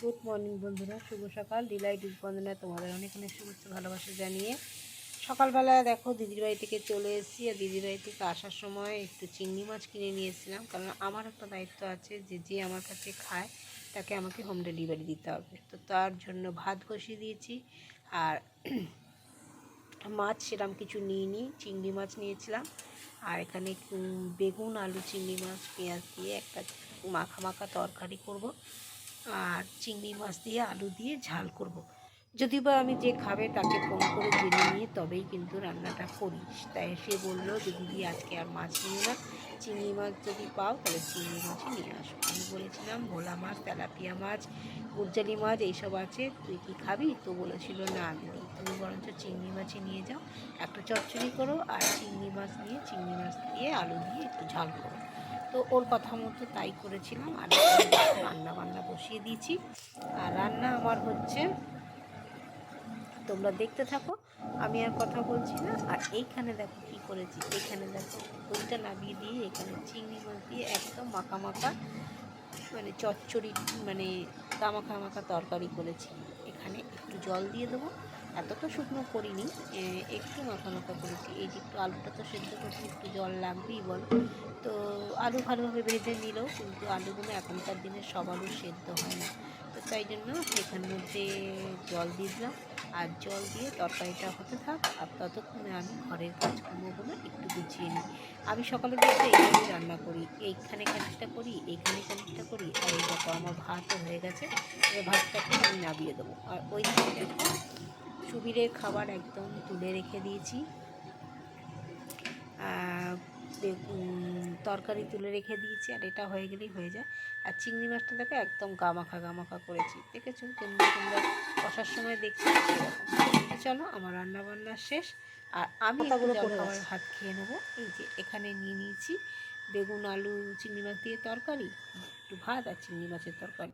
Good morning বন্ধুরা। শুভ সকাল। Deloitte বন্ধনা তোমাদের অনেক অনেক শুভেচ্ছা, ভালোবাসা জানিয়ে। সকালবেলা দেখো, দিদির বাড়ি থেকে চলে এসেছি। আর দিদির বাড়ি থেকে আসার সময় একটু চিংড়ি মাছ কিনে নিয়েছিলাম কারণ আমার একটা দায়িত্ব আছে যে যে আমার কাছে খায়, তাকে আমাকে হোম ডেলিভারি দিতে হবে। তো তার জন্য ভাত বসিয়ে দিয়েছি। আর মাছ সেরকম কিছু নিইনি, চিংড়ি মাছ নিয়েছিলাম। আর এখানে বেগুন, আলু, চিংড়ি মাছ, পেঁয়াজ দিয়ে একটা মাখা মাখা তরকারি করব। আর চিংড়ি মাছ দিয়ে আলু দিয়ে ঝাল করব। যদি বা আমি যে খাবে তাকে ফোন করে জেনে নিয়ে তবেই কিন্তু রান্নাটা করি। তাই সে বলল, যে দিদি আজকে আর মাছ নিও না। চিংড়ি মাছ যদি পাও তাহলে চিংড়ি মাছই নিয়ে আসো। আমি বলেছিলাম, ভোলা মাছ, তেলাপিয়া মাছ গুরজালি মাছ, এইসব আছে। তুই কি খাবি? তো বলেছিল, না দিদি, তুমি বরঞ্চ চিংড়ি মাছই নিয়ে যাও। একটা চচ্চড়ি করো আর চিংড়ি মাছ নিয়ে চিংড়ি মাছ দিয়ে আলু দিয়ে একটু ঝাল করো। তো ওর কথা মতো তাই করেছিলাম। আর রান্না বান্না বসিয়ে দিয়েছি। আর রান্না আমার হচ্ছে, তোমরা দেখতে থাকো, আমি আর কথা বলছি না। আর এইখানে দেখো কি করেছি এখানে দেখো ওইটা নামিয়ে দিয়ে এখানে চিংড়ি মাছ দিয়ে একদম মাখা মাখা মানে চচ্চড়ি মানে গামাখা মাখা তরকারি করেছি। এখানে একটু জল দিয়ে দেবো। এতটা শুকনো করিনি একটু মাখা মাখা করেছি। এই যে একটু আলুটা তো সেদ্ধ করছি, একটু জল লাগবেই বলো। তো আলু ভালোভাবে ভেজে নিলেও কিন্তু আলুগুলো এখনকার দিনে সব আলু সেদ্ধ হয় না। তো তাই জন্য এখান মধ্যে জল দিয়ে দিলাম। আর জল দিয়ে তরকারিটা হতে থাক, আর ততক্ষণে আমি ঘরের কাজকর্মগুলো একটু গুছিয়ে নিই। আমি সকালে বলতে এইভাবেই রান্না করি, এইখানে খানিকটা করি এইখানে খানিকটা করি, আর এই দেখো আমার ভাতও হয়ে গেছে, এবার ভাতটাকে আমি নামিয়ে দেবো। আর ওই দিকে দেখো সুবিরের খাবার একদম তুলে রেখে দিয়েছি। তরকারি তুলে রেখে দিয়েছি আর এটা হয়ে গেলেই হয়ে যায়। আর চিংড়ি মাছটা দেখো একদম গামাখা গামাখা করেছি। দেখেছ? যেমনি তোমরা কষার সময় দেখছি সেরকম। চলো আমার রান্না বান্না শেষ। আর আমি খাবার। ভাত খেয়ে নেব। এই যে এখানে নিয়ে নিয়েছি বেগুন আলু চিংড়ি মাছ দিয়ে তরকারি একটু ভাত আর চিংড়ি মাছের তরকারি।